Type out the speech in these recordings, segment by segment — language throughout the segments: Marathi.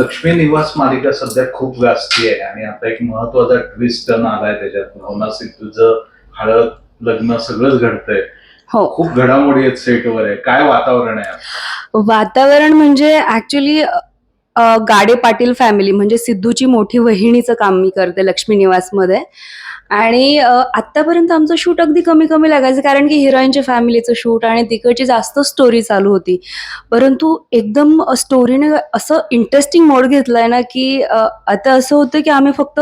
लक्ष्मी निवास मालिका सध्या खूप गाजती आहे आणि आता एक महत्त्वाचा ट्विस्ट टर्न आलाय त्याच्यात. भावना सिद्धूचं हळद लग्न सगळंच घडतंय. हो. खूप घडामोडी आहेत सेटवर आहे. काय वातावरण आहे? वातावरण म्हणजे ऍक्च्युली गाडे पाटील फॅमिली म्हणजे सिद्धूची मोठी वहिणीचं काम मी करते लक्ष्मी निवासमध्ये. आणि आत्तापर्यंत आमचं शूट अगदी कमी कमी लागायचं कारण की हिरोईनच्या फॅमिलीचं शूट आणि तिकडची जास्त स्टोरी चालू होती. परंतु एकदम स्टोरीने असं इंटरेस्टिंग मोड घेतलाय ना की आता असं होतं की आम्ही फक्त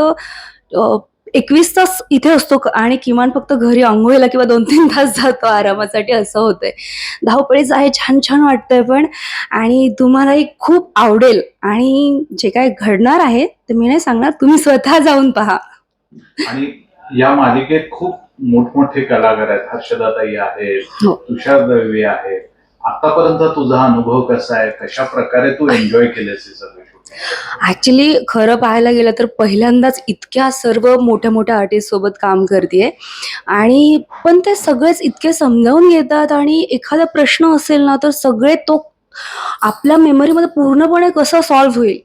एकवीस तास इथे असतो आणि किमान फक्त घरी आंघोळीला किंवा दोन तीन तास जातो आरामासाठी असं होतंय. धावपळीच आहे छान छान वाटतंय पण आणि तुम्हालाही खूप आवडेल. आणि जे काय घडणार आहे ते मी नाही सांगणार तुम्ही स्वतः जाऊन पहा. आणि या मालिकेत खूप मोठमोठे कलाकार आहेत. हर्षदाताई आहेत हो. तुषार दळवी आहे आतापर्यंत तुझा अनुभव कसा आहे? कशा प्रकारे तू एन्जॉय केलेस हे सगळे? ऍक्च्युली खरं पाहायला गेलं तर पहिल्यांदाच इतक्या सर्व मोठ्या मोठ्या आर्टिस्ट सोबत काम करते आणि पण ते सगळेच इतके समजावून घेतात आणि एखादा प्रश्न असेल ना तर सगळे तो आपल्या मेमरीमध्ये पूर्णपणे कसं सॉल्व्ह होईल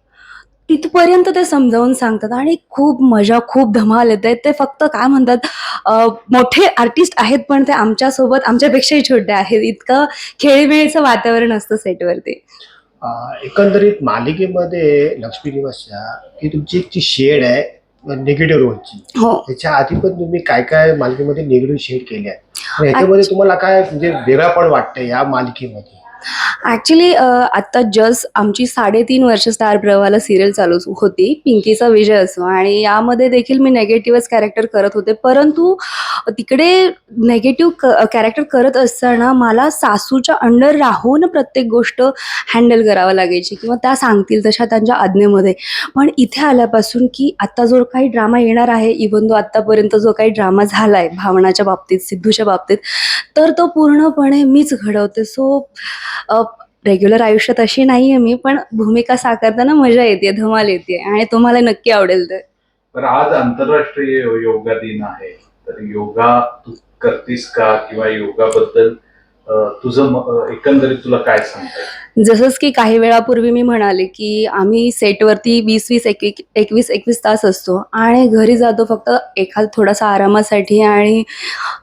तिथपर्यंत ते समजावून सांगतात. आणि खूप मजा खूप धमाल येत. आहेत ते फक्त काय म्हणतात मोठे आर्टिस्ट आहेत पण ते आमच्यासोबत आमच्यापेक्षाही छोटे आहेत. इतकं खेळीमेळीचं वातावरण असतं सेटवरती एकंदरीत मालिकेमध्ये लक्ष्मी निवासच्या ही तुमची एक जी शेड आहे निगेटिव्ह रोलची हो. त्याच्या आधी पण तुम्ही काय काय मालिकेमध्ये निगेटिव्ह शेड केले आहेत? तर ह्याच्यामध्ये तुम्हाला काय म्हणजे वेगळा पण वाटतं या मालिकेमध्ये? ऍक्च्युली आता जस्ट आमची साडेतीन वर्ष स्टार प्रवाहाला सिरियल चालू होती पिंकीचा विजय असो. आणि यामध्ये देखील मी नेगेटिव्हच कॅरेक्टर करत होते. परंतु तिकडे नेगेटिव्ह कॅरेक्टर करत असताना मला सासूच्या अंडर राहून प्रत्येक गोष्ट हँडल करावं लागायची. किंवा त्या सांगतील तशा त्यांच्या आज्ञेमध्ये. पण इथे आल्यापासून की आता जो काही ड्रामा येणार आहे इवन तो आत्तापर्यंत जो काही ड्रामा झाला आहे भावनाच्या बाबतीत सिद्धूच्या बाबतीत तर तो पूर्णपणे मीच घडवते. सो रेग्युलर आयुष्यात अशी नाही आहे मी पण भूमिका साकारताना मजा येते धमाल येते आणि तुम्हाला नक्की आवडेल ते तर आज आंतरराष्ट्रीय योगा दिन आहे. तर योगा तू करतीस का किंवा योगाबद्दल तुझं एकंदरीत तुला काय सांगता जसंच की काही वेळापूर्वी मी म्हणाले की आम्ही सेटवरती वीस वीस एक एक एकवीस एकवीस तास असतो आणि घरी जातो फक्त एखाद थोडासा आरामासाठी आणि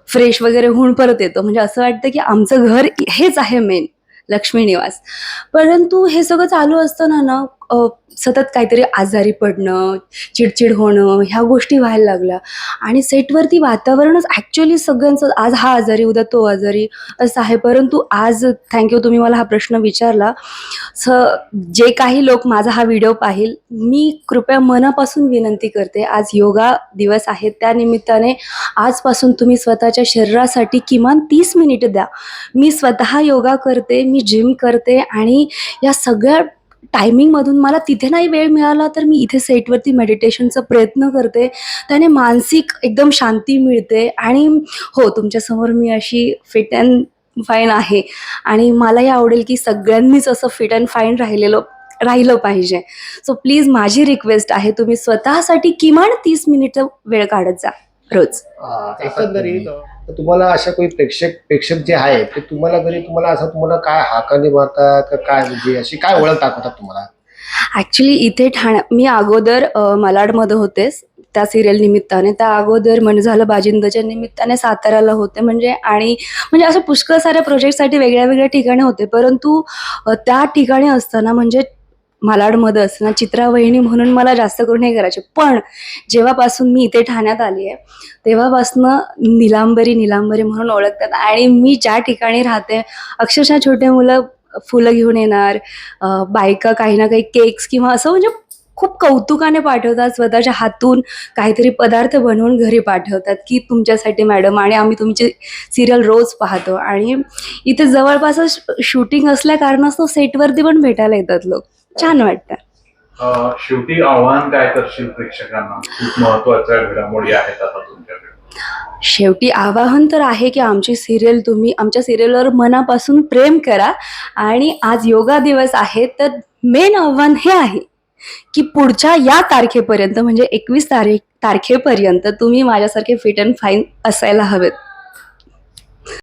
फ्रेश वगैरे होऊन परत येतो. म्हणजे असं वाटतं की आमचं घर हेच आहे मेन. लक्ष्मी निवास. परंतु हे सगळं चालू असताना ना सतत काहीतरी आजारी पडणं चिडचिड होणं ह्या गोष्टी व्हायला लागल्या. आणि सेटवरती वातावरणच ॲक्च्युली सगळ्यांचं आज हा आजारी उद्या तो आजारी असं आहे. परंतु आज थँक्यू तुम्ही मला हा प्रश्न विचारला. स जे काही लोक माझा हा व्हिडिओ पाहिल मी कृपया मनापासून विनंती करते आज योगा दिवस आहे. त्या निमित्ताने आजपासून तुम्ही स्वतःच्या शरीरासाठी किमान तीस मिनिट द्या. मी स्वतः योगा करते मी जिम करते आणि या सगळ्या टायमिंगमधून मला तिथे नाही वेळ मिळाला तर मी इथे सेटवरती मेडिटेशनचा प्रयत्न करते. त्याने मानसिक एकदम शांती मिळते आणि हो तुमच्यासमोर मी अशी फिट अँड फाईन आहे. आणि मलाही आवडेल की सगळ्यांनीच असं फिट अँड फाईन राहिलेलं राहिलं पाहिजे. सो प्लीज माझी रिक्वेस्ट आहे तुम्ही स्वतःसाठी किमान तीस मिनिटं वेळ काढत जा. रोज. अं, एकंदरीत तर तुम्हाला अशा काही प्रेक्षक प्रेक्षक जे आहेत ते तुम्हाला घरी तुम्हाला असं तुम्हाला काय हाकाने मारतात का काय म्हणजे अशी काय ओळख दाखवतात तुम्हाला? ॲक्च्युली इथे ठाण्या मी अगोदर मालाडमध्ये होतेच त्या सिरियल निमित्ताने. त्या अगोदर म्हणजे झालं बाजिंदच्या निमित्ताने साताऱ्याला होते म्हणजे आणि म्हणजे असं पुष्कळ साऱ्या प्रोजेक्टसाठी वेगळ्या वेगळ्या ठिकाणी होते. परंतु त्या ठिकाणी असताना म्हणजे मालाडमध्ये असताना चित्रा वहिनी म्हणून मला जास्त करून हे करायचे. पण जेव्हापासून मी इथे ठाण्यात आली आहे तेव्हापासनं निलांबरी निलांबरी म्हणून ओळखतात. आणि मी ज्या ठिकाणी राहते अक्षरशः छोटे मुलं फुलं घेऊन येणार बायका काही ना काही केक्स किंवा असं म्हणजे खूप कौतुकाने पाठवतात स्वतःच्या हातून काहीतरी पदार्थ बनवून घरी पाठवतात की तुमच्यासाठी मॅडम आणि आम्ही तुमची सिरियल रोज पाहतो. आणि इथे जवळपासच शूटिंग असल्या कारणास्तव सेटवरती पण भेटायला येतात लोक. छान वाटतं. शेवटी आव्हान काय करशील प्रेक्षकांना? खूप महत्त्वाच्या घडामोडी आहेत आता तुमच्याकडे. शेवटी आवाहन तर आहे की आमची सिरियल तुम्ही आमच्या सिरियलवर मनापासून प्रेम करा आणि आज योगा दिवस आहे तर मेन आव्हान हे आहे की पुढच्या या तारखेपर्यंत म्हणजे एकवीस तारीख तारखेपर्यंत तुम्ही माझ्यासारखे फिट अँड फाईन असायला हवेत.